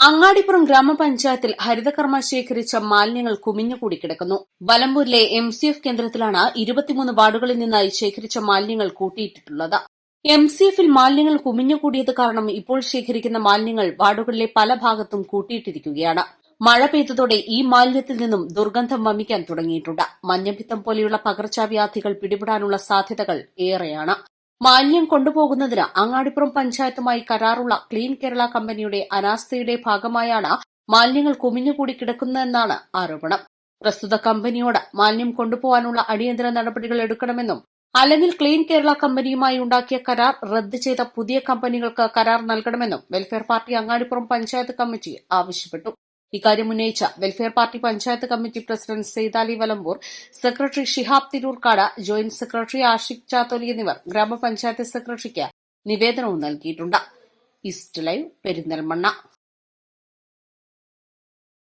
അങ്ങാടിപ്പുറം ഗ്രാമപഞ്ചായത്തിൽ ഹരിതകർമ്മ ശേഖരിച്ച മാലിന്യങ്ങൾ കുമിഞ്ഞുകൂടി കിടക്കുന്നു. വലമ്പൂരിലെ എം സി എഫ് കേന്ദ്രത്തിലാണ് ഇരുപത്തിമൂന്ന് വാർഡുകളിൽ നിന്നായി ശേഖരിച്ച മാലിന്യങ്ങൾ കൂട്ടിയിട്ടിട്ടുള്ളത്. എം സി എഫിൽ മാലിന്യങ്ങൾ കുമിഞ്ഞുകൂടിയത് കാരണം ഇപ്പോൾ ശേഖരിക്കുന്ന മാലിന്യങ്ങൾ വാർഡുകളിലെ പല ഭാഗത്തും കൂട്ടിയിട്ടിരിക്കുകയാണ്. മഴ പെയ്തതോടെ ഈ മാലിന്യത്തിൽ നിന്നും ദുർഗന്ധം വമിക്കാൻ തുടങ്ങിയിട്ടുണ്ട്. മഞ്ഞപ്പിത്തം പോലെയുള്ള പകർച്ചവ്യാധികൾ പിടിപെടാനുള്ള സാധ്യതകൾ ഏറെയാണ്. മാലിന്യം കൊണ്ടുപോകുന്നതിന് അങ്ങാടിപ്പുറം പഞ്ചായത്തുമായി കരാറുള്ള ക്ലീൻ കേരള കമ്പനിയുടെ അനാസ്ഥയുടെ ഭാഗമായാണ് മാലിന്യങ്ങൾ കുമിഞ്ഞുകൂടി കിടക്കുന്നതെന്നാണ് ആരോപണം. പ്രസ്തുത കമ്പനിയോട് മാലിന്യം കൊണ്ടുപോകാനുള്ള അടിയന്തര നടപടികൾ എടുക്കണമെന്നും അല്ലെങ്കിൽ ക്ലീൻ കേരള കമ്പനിയുമായി ഉണ്ടാക്കിയ കരാർ റദ്ദ് ചെയ്ത പുതിയ കമ്പനികൾക്ക് കരാർ നൽകണമെന്നും welfare party Angadippuram panchayat committee ആവശ്യപ്പെട്ടു. ഇക്കാര്യം ഉന്നയിച്ച welfare party panchayat committee president Saithali Valambur secretary Shihab Tirurkad joint secretary Ashiq Chatholi എന്നിവർ ഗ്രാമപഞ്ചായത്ത് സെക്രട്ടറിക്ക് നിവേദനവും നൽകിയിട്ടുണ്ട്. East live Perinthalmanna.